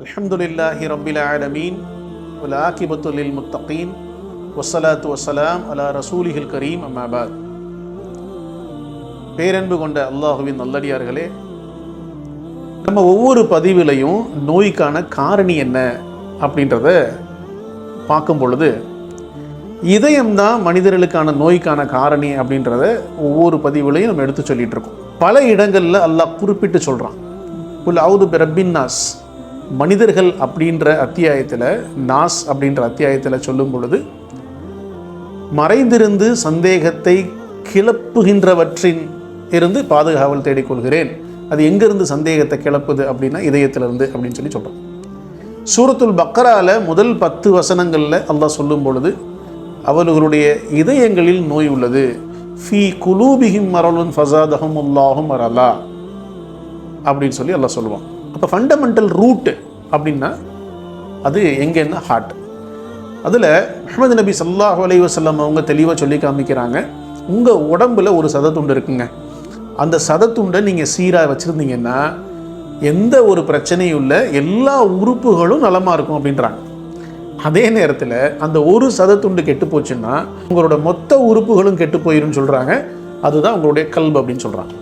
الحمد لله رب العالمين والعاقبة للمتقين والصلاة والسلام على رسوله الكريم أما بعد பேரன்பு கொண்ட அல்லாஹுவின் நல்லடியார்களே நம்ம ஒவ்வொரு பதிவிலையும் நோய்க்கான காரணி என்ன அப்படின்றத பார்க்கும் பொழுது இதயம்தான் மனிதர்களுக்கான நோய்க்கான காரணி அப்படின்றத ஒவ்வொரு பதிவுலையும் நம்ம எடுத்து சொல்லிட்டு இருக்கோம் பல இடங்களில் அல்லாஹ் குறிப்பிட்டு சொல்கிறான் புல் அவுது பிரபின் நாஸ் மனிதர்கள் அப்படின்ற அத்தியாயத்தில் நாஸ் அப்படின்ற அத்தியாயத்தில் சொல்லும் பொழுது மறைந்திருந்து சந்தேகத்தை கிளப்புகின்றவற்றின் இருந்து பாதுகாவல் தேடிக்கொள்கிறேன். அது எங்கிருந்து சந்தேகத்தை கிளப்புது அப்படின்னா இதயத்திலிருந்து அப்படின்னு சொல்லி சொல்கிறோம் சூரத்துல் பக்கரால முதல் பத்து வசனங்களில் அல்லாஹ் சொல்லும் பொழுது அவர்களுடைய இதயங்களில் நோய் உள்ளது. ஃபி குலூபிஹிம் மரலுன் ஃபசாதஹும் உல்லாஹும் மரலா அப்படின்னு சொல்லி அல்லாஹ் சொல்லுவான். அப்போ ஃபண்டமெண்டல் ரூட்டு அப்படின்னா அது எங்கேன்னா ஹார்ட் அதில் முகமது நபி சல்லாஹ் அலி வசல்லம் அவங்க தெளிவாக சொல்லி காமிக்கிறாங்க. உங்கள் உடம்புல ஒரு சதத்துண்டு இருக்குங்க. அந்த சதத்துண்டை நீங்கள் சீராக வச்சுருந்தீங்கன்னா எந்த ஒரு பிரச்சனையும் இல்லை எல்லா உறுப்புகளும் நலமாக இருக்கும் அப்படின்றாங்க. அதே நேரத்தில் அந்த ஒரு சதத்துண்டு கெட்டு போச்சுன்னா உங்களோட மொத்த உறுப்புகளும் கெட்டு போயிருன்னு சொல்கிறாங்க அதுதான் உங்களுடைய கல்பு அப்படின்னு சொல்கிறாங்க